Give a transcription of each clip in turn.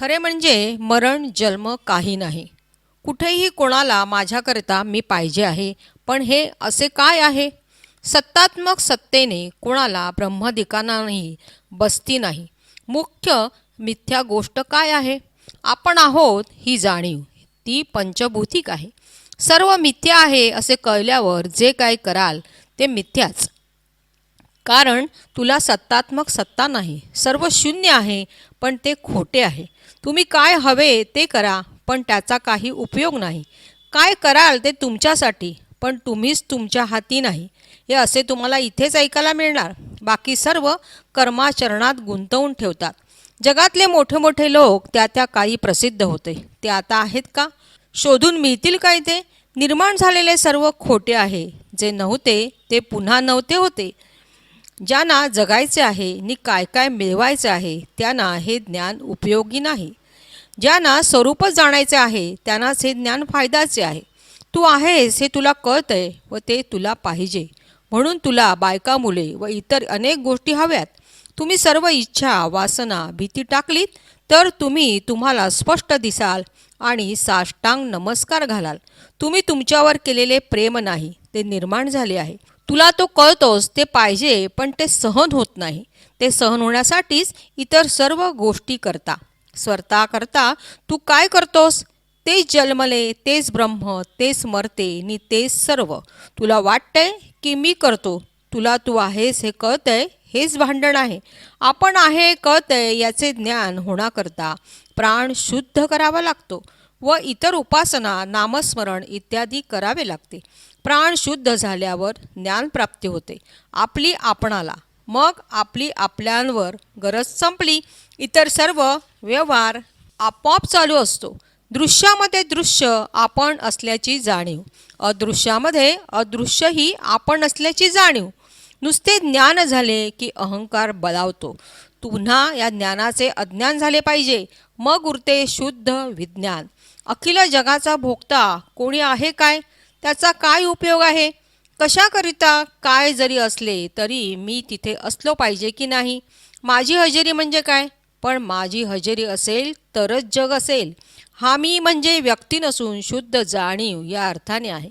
खरे म्हणजे मरण जन्म काही नाही. कुठेही कोणाला माझ्याकरिता मी पाहिजे आहे पण हे असे काय आहे? सत्तात्मक सत्तेने कोणाला ब्रह्मदिकांनाही बसती नाही. मुख्य मिथ्या गोष्ट काय आहे? आपण आहोत ही जाणीव. ती पंचभूतिक आहे. सर्व मिथ्या आहे असे कळल्यावर जे काय कराल ते मिथ्याच. कारण तुला सत्तात्मक सत्ता नाही. सर्व शून्य आहे पण ते खोटे आहे. तुम्ही काय हवे ते करा पण त्याचा काही उपयोग नाही. काय कराल ते तुमच्यासाठी पण तुम्हीच तुमच्या हाती नाही. हे असे तुम्हाला इथेच ऐकायला मिळणार. बाकी सर्व कर्माचरणात गुंतवून ठेवतात. जगातले मोठे मोठे लोक त्या त्या काळी प्रसिद्ध होते. ते आता आहेत का? शोधून मिळतील काय ते? निर्माण झालेले सर्व खोटे आहे. जे नव्हते ते पुन्हा नव्हते होते. ज्यांना जगायचे आहे नि काय काय मिळवायचे आहे त्यांना हे ज्ञान उपयोगी नाही. ज्यांना स्वरूपच जाणायचे आहे त्यांनाच हे ज्ञान फायद्याचे आहे. तू आहेस हे तुला कळतंय व ते तुला पाहिजे. म्हणून तुला बायका मुले व इतर अनेक गोष्टी हव्यात. तुम्ही सर्व इच्छा वासना भीती टाकलीत तर तुम्ही तुम्हाला स्पष्ट दिसाल आणि साष्टांग नमस्कार घालाल. तुम्ही तुमच्यावर केलेले प्रेम नाही ते निर्माण झाले आहे. तुला तो कळतोच ते पाहिजे पण ते सहन होत नाही. ते सहन होण्यासाठीच इतर सर्व गोष्टी करता. स्वतः करता तू काय करतोस? तेच जन्मले तेच ब्रह्म तेच मरते नि तेच सर्व. तुला वाटतंय की मी करतो. तुला तू आहेस हे कळतंय हेच भांडण आहे. आपण आहे कळतंय याचे ज्ञान होण्याकरता प्राण शुद्ध करावा लागतो व इतर उपासना नामस्मरण इत्यादी करावे लागते. प्राण शुद्ध झाल्यावर ज्ञानप्राप्ती होते. आपली आपणाला. मग आपली आपल्यांवर गरज संपली. इतर सर्व व्यवहार आपोआप चालू असतो. दृश्यामध्ये दृश्य आपण असल्याची जाणीव. अदृश्यामध्ये अदृश्यही आपण असल्याची जाणीव. नुसते ज्ञान झाले की अहंकार बलावतो. पुन्हा या ज्ञानाचे अज्ञान झाले पाहिजे. मग उरते शुद्ध विज्ञान. अखिल जगाचा भोगता कोणी आहे काय? त्याचा काय उपयोग आहे? कशाकरिता काय जरी असले तरी मी तिथे असलो पाहिजे की नाही? माझी हजेरी म्हणजे काय? पण माझी हजेरी असेल तरच जग असेल. हा मी म्हणजे व्यक्ती नसून शुद्ध जाणीव या अर्थाने आहे.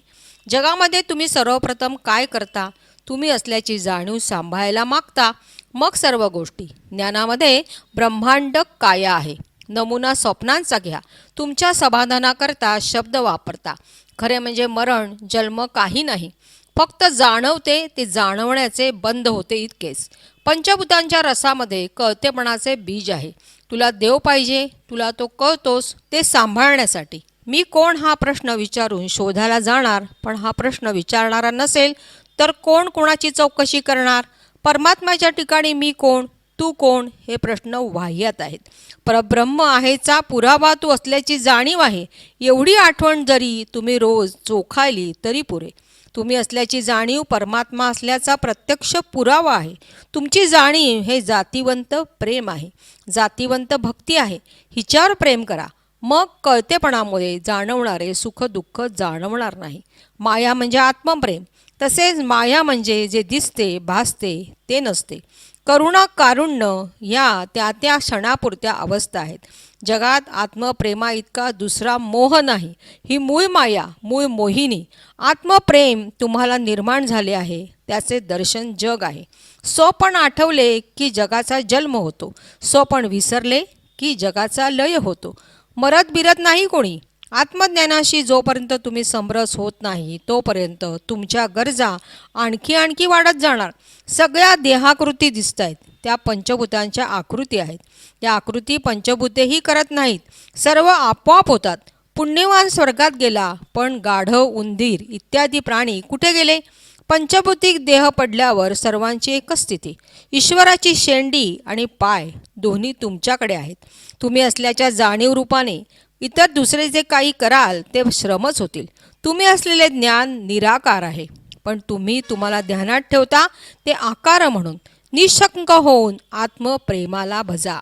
जगामध्ये तुम्ही सर्वप्रथम काय करता? तुम्ही असल्याची जाणीव सांभाळायला मागता. मग सर्व गोष्टी. ज्ञानामध्ये ब्रह्मांड काया आहे. नमुना स्वप्नांचा घ्या. तुमच्या समाधानाकरता शब्द वापरता. खरे म्हणजे मरण जन्म काही नाही. फक्त जाणवते ते जाणवण्याचे बंद होते इतकेच. पंचभूतांच्या रसामध्ये कळतेपणाचे बीज आहे. तुला देव पाहिजे तुला तो कळतोस ते सांभाळण्यासाठी. मी कोण हा प्रश्न विचारून शोधायला जाणार? पण हा प्रश्न विचारणारा नसेल तर कोण कोणाची चौकशी करणार? परमात्म्याच्या ठिकाणी मी कोण? तू कोण? हे प्रश्न वाह्यात आहेत. परब्रह्म आहेचा पुरावा तू असल्याची जाणीव आहे. एवढी आठवण जरी तुम्ही रोज चोखायली तरी पुरे. तुम्ही असल्याची जाणीव परमात्मा असल्याचा प्रत्यक्ष पुरावा आहे. तुमची जाणीव हे जातीवंत प्रेम आहे. जातीवंत भक्ती आहे. हिच्यावर प्रेम करा. मग कळतेपणामुळे जाणवणारे सुख दुःख जाणवणार नाही. माया म्हणजे आत्मप्रेम. तसेच माया म्हणजे जे दिसते भासते ते नसते. करुणा कारुण्य या त्या त्या क्षणापुरत्या अवस्था आहेत. जगात आत्मप्रेमा इतका दुसरा मोह नाही. ही मूळ माया मूळ मोहिनी आत्मप्रेम तुम्हाला निर्माण झाले आहे. त्याचे दर्शन जग आहे. स्वपण आठवले की जगाचा जन्म होतो. स्वपण विसरले की जगाचा लय होतो. मरत बिरत नाही कोणी. आत्मज्ञानाशी जोपर्यंत तुम्ही समरस होत नाही तोपर्यंत तुमच्या गरजा आणखी आणखी वाढत जाणार. सगळ्या देहाकृती दिसत आहेत त्या पंचभूतांच्या आकृती आहेत. त्या आकृती पंचभूतेही करत नाहीत. सर्व आपोआप होतात. पुण्यवान स्वर्गात गेला पण गाढव उंदीर इत्यादी प्राणी कुठे गेले? पंचभूतिक देह पडल्यावर सर्वांची एकच स्थिती. ईश्वराची शेंडी आणि पाय दोन्ही तुमच्याकडे आहेत. तुम्ही असल्याच्या जाणीव रूपाने इतर दुसरे जे काही कराल ते श्रमच होतील. तुम्ही असलेले ज्ञान निराकार आहे पण तुम्ही तुम्हाला ध्यानात ठेवता ते आकार म्हणून निशंक होऊन आत्मप्रेमाला भजा